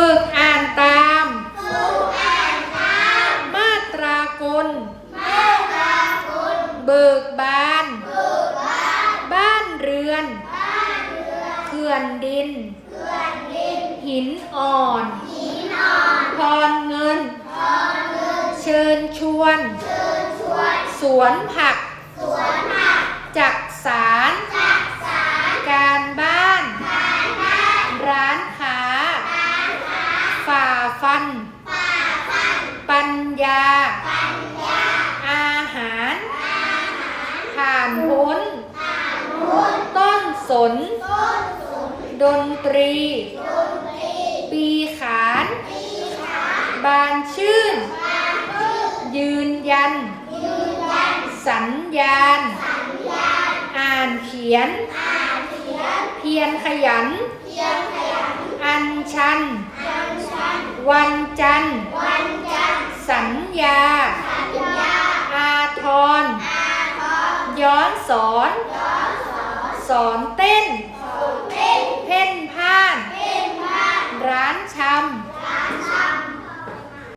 ฝึกอ่านตาม มาตรากลเบิกบานบ้านเรือน เขื่อนดินหินอ่อนพรเงิน เชิญชวนสวนผักจัก ฟัน ปัญญา อาหาร ผ่านพ้น ต้นสน ดนตรี ปีขาน บานชื่น ยืนยัน สัญญาณ อ่านเขียน เพียรขยัน อัญชัน วันจันทร์ วันจันทร์ สัญญา สัญญา อาทร อาทร ย้อนสอน ย้อนสอน สอนเต้น สอนเต้น เพ่นพ่าน เพ่นพ่าน ร้านชำร้าน